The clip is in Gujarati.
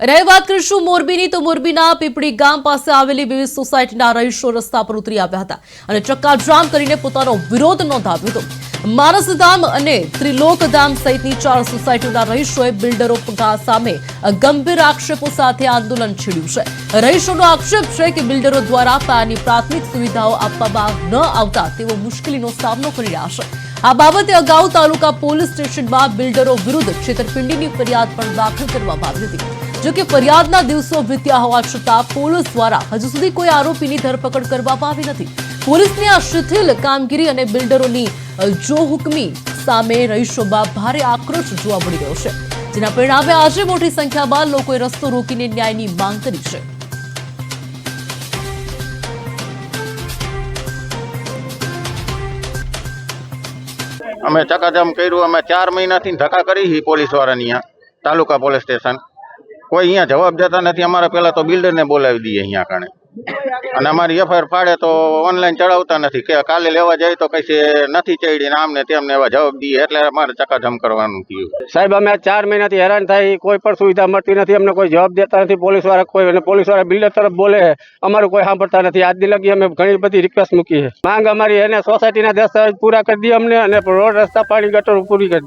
હવે વાત કરીશું મોરબીની તો મોરબીના પીપળી ગામ પાસે આવેલી વિવિધ સોસાયટીના રહીશો રસ્તા પર ઉતરી આવ્યા હતા અને ચક્કાજામ કરીને પોતાનો વિરોધ નોંધાવ્યો હતો. માનસધામ અને ત્રિલોકધામ સહિતની ચાર સોસાયટીના રહીશોએ બિલ્ડરો સામે ગંભીર આક્ષેપો સાથે આંદોલન છેડ્યું છે. રહીશોનો આક્ષેપ છે કે બિલ્ડરો દ્વારા પાયાની પ્રાથમિક સુવિધાઓ આપવામાં ન આવતા તેઓ મુશ્કેલીનો સામનો કરી રહ્યા છે. આ બાબતે અગાઉ તાલુકા પોલીસ સ્ટેશનમાં બિલ્ડરો વિરુદ્ધ છેતરપિંડીની ફરિયાદ પણ દાખલ કરવામાં આવી હતી. જોકે ફરિયાદના દિવસો વીત્યા હોવા છતાં પોલીસ દ્વારા હજુ સુધી કોઈ આરોપીની ધરપકડ કરવામાં આવી નથી. પોલીસની આ શિથિલ કામગીરી અને બિલ્ડરોની જોહુકમી સામે રહીશોમાં ભારે આક્રોશ જોવા મળી રહ્યો છે. જેના પરિણામે આજે મોટી સંખ્યામાં લોકોએ રસ્તો રોકીને ન્યાયની માંગ કરી છે. અમે ચકાજામ કર્યું, અમે ચાર મહિનાથી ધક્કા કરી પોલીસ વાળાની તાલુકા પોલીસ સ્ટેશન. કોઈ અહીંયા જવાબ દેતા નથી. અમારે પેલા તો બિલ્ડરને બોલાવી દઈએ અહીંયા કાણે અને અમારી એફઆઈઆર ફાડે તો ઓનલાઈન ચડાવતા નથી. કે કાલે લેવા જાય તો કઈ નથી ચડી ને આમને તેમને એવા જવાબ દઈએ. એટલે અમારે ચકાધમ કરવાનું થયું. સાહેબ, અમે ચાર મહિનાથી હેરાન થાય, કોઈ પણ સુવિધા મળતી નથી. અમને કોઈ જવાબ દેતા નથી. પોલીસવાળા કોઈ, અને પોલીસવાળા બિલ્ડર તરફ બોલે અમારું કોઈ સાંભળતા નથી. આજ લગી અમે ઘણી બધી રિક્વેસ્ટ મૂકી છે. માંગ અમારી એને સોસાયટીના દસ્તાવેજ પૂરા કરી દઈએ અમને અને રોડ રસ્તા પાણી ગટર પૂરી કરી